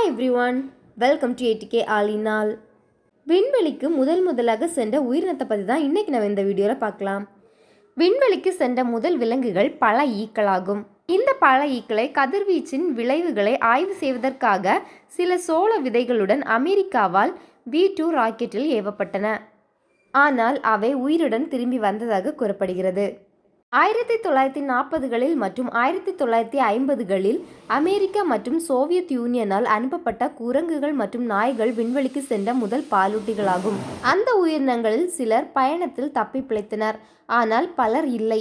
Hi everyone welcome to ADK ஆலினால் விண்வெளிக்கு முதல் முதலாக சென்ற உயிரினத்தை பற்றி தான் இன்றைக்கி நம்ம இந்த வீடியோவில் பார்க்கலாம். விண்வெளிக்கு சென்ற முதல் விலங்குகள் பல ஈக்களாகும். இந்த பல ஈக்களை கதிர்வீச்சின் விளைவுகளை ஆய்வு செய்வதற்காக சில சோள விதைகளுடன் அமெரிக்காவால் வி டூ ராக்கெட்டில் ஏவப்பட்டன. ஆனால் அவை உயிருடன் திரும்பி வந்ததாக கூறப்படுகிறது. ஆயிரத்தி தொள்ளாயிரத்தி நாற்பதுகளில் மற்றும் ஆயிரத்தி தொள்ளாயிரத்தி ஐம்பதுகளில் அமெரிக்கா மற்றும் சோவியத் யூனியனால் அனுப்பப்பட்ட குரங்குகள் மற்றும் நாய்கள் விண்வெளிக்கு சென்ற முதல் பாலூட்டிகளாகும். அந்த உயிரினங்களில் சிலர் பயணத்தில் தப்பி பிழைத்தனர் ஆனால் பலர் இல்லை.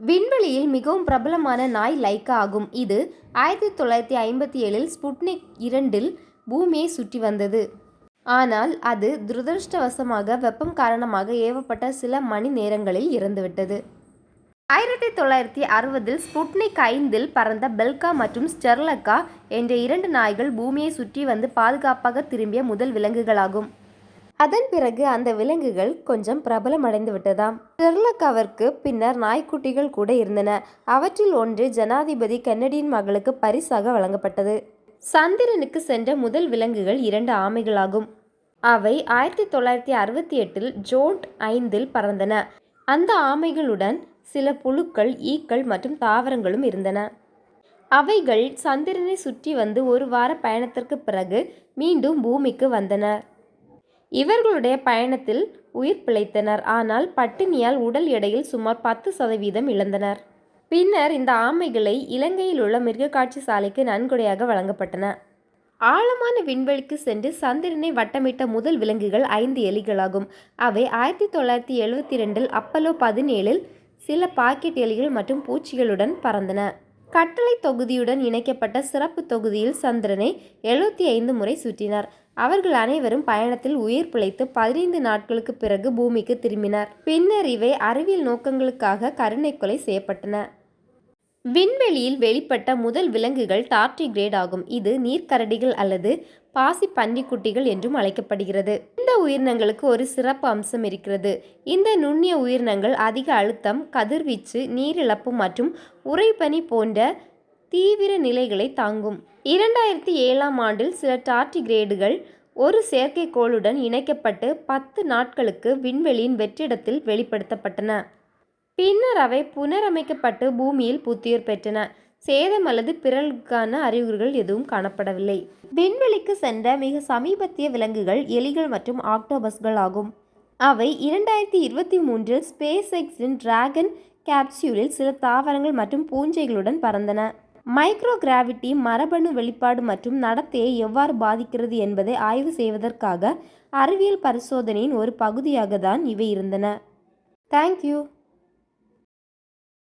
விண்வெளியில் மிகவும் பிரபலமான நாய் லைக்கா ஆகும். இது ஆயிரத்தி தொள்ளாயிரத்தி ஐம்பத்தி ஏழில் ஸ்புட்னிக் இரண்டில் பூமியை சுற்றி வந்தது. ஆனால் அது துரதிருஷ்டவசமாக வெப்பம் காரணமாக ஏவப்பட்ட சில மணி நேரங்களில் இறந்துவிட்டது. ஆயிரத்தி தொள்ளாயிரத்தி அறுபதில் ஸ்புட்னிக் ஐந்தில் பறந்த பெல்கா மற்றும் ஸ்டெர்லக்கா என்ற இரண்டு நாய்கள் பூமியை சுற்றி வந்து பாதுகாப்பாக திரும்பிய முதல் விலங்குகளாகும். அதன் பிறகு அந்த விலங்குகள் கொஞ்சம் பிரபலமடைந்து விட்டதாம் ஸ்டெர்லக்காவிற்கு பின்னர் நாய்க்குட்டிகள் கூட இருந்தன. அவற்றில் ஒன்று ஜனாதிபதி கென்னடியின் மகளுக்கு பரிசாக வழங்கப்பட்டது. சந்திரனுக்கு சென்ற முதல் விலங்குகள் இரண்டு ஆமைகளாகும். அவை ஆயிரத்தி தொள்ளாயிரத்தி அறுபத்தி எட்டில் ஜோன்ட் ஐந்தில் பறந்தன. அந்த ஆமைகளுடன் சில புழுக்கள் ஈக்கள் மற்றும் தாவரங்களும் இருந்தன. அவைகள் சந்திரனை சுற்றி வந்து ஒரு வார பயணத்திற்கு பிறகு மீண்டும் பூமிக்கு வந்தனர் இவர்களுடைய பயணத்தில் உயிர் பிழைத்தனர். ஆனால் பட்டினியால் உடல் எடையில் சுமார் பத்து சதவீதம் இழந்தனர். பின்னர் இந்த ஆமைகளை இலங்கையில் உள்ள மிருகக்காட்சி சாலைக்கு நன்கொடையாக வழங்கப்பட்டன. ஆழமான விண்வெளிக்கு சென்று சந்திரனை வட்டமிட்ட முதல் விலங்குகள் ஐந்து எலிகளாகும். அவை ஆயிரத்தி தொள்ளாயிரத்தி எழுபத்தி ரெண்டில் அப்பலோ பதினேழில் சில பாக்கெட் எலிகள் மற்றும் பூச்சிகளுடன் பறந்தன. கட்டளை தொகுதியுடன் இணைக்கப்பட்ட சிறப்பு தொகுதியில் சந்திரனை எழுபத்தி ஐந்து முறை சுற்றினார். அவர்கள் அனைவரும் பயணத்தில் உயிர் பிழைத்து பதினைந்து நாட்களுக்கு பிறகு பூமிக்கு திரும்பினர். பின்னர் இவை அறிவியல் நோக்கங்களுக்காக கருணை கொலை செய்யப்பட்டன. விண்வெளியில் வெளிப்பட்ட முதல் விலங்குகள் டார்டிகிரேட் ஆகும். இது நீர்க்கரடிகள் அல்லது பாசி பன்னிக்குட்டிகள் என்றும் அழைக்கப்படுகிறது. இந்த உயிரினங்களுக்கு ஒரு சிறப்பு அம்சம் இருக்கிறது. இந்த நுண்ணிய உயிரினங்கள் அதிக அழுத்தம் கதிர்வீச்சு நீரிழப்பு மற்றும் உறைபனி போன்ற தீவிர நிலைகளை தாங்கும். இரண்டாயிரத்தி ஏழாம் ஆண்டில் சில டார்டிகிரேடுகள் ஒரு செயற்கைக்கோளுடன் இணைக்கப்பட்டு பத்து நாட்களுக்கு விண்வெளியின் வெற்றிடத்தில் வெளிப்படுத்தப்பட்டன. பின்னர் அவை புனரமைக்கப்பட்டு பூமியில் புத்துயிர் பெற்றன. சேதம் அல்லது பிறலுக்கான அறிகுறிகள் எதுவும் காணப்படவில்லை. விண்வெளிக்கு சென்ற மிக சமீபத்திய விலங்குகள் எலிகள் மற்றும் ஆக்டோபஸ்கள் ஆகும். அவை இரண்டாயிரத்தி இருபத்தி மூன்றில் ஸ்பேஸ் எக்ஸின் டிராகன் கேப்சியூலில் சில தாவரங்கள் மற்றும் பூஞ்சைகளுடன் பறந்தன. மைக்ரோ கிராவிட்டி மரபணு வெளிப்பாடு மற்றும் நடத்தையை எவ்வாறு பாதிக்கிறது என்பதை ஆய்வு செய்வதற்காக அறிவியல் பரிசோதனையின் ஒரு பகுதியாக தான் இவை இருந்தன. தேங்க்யூ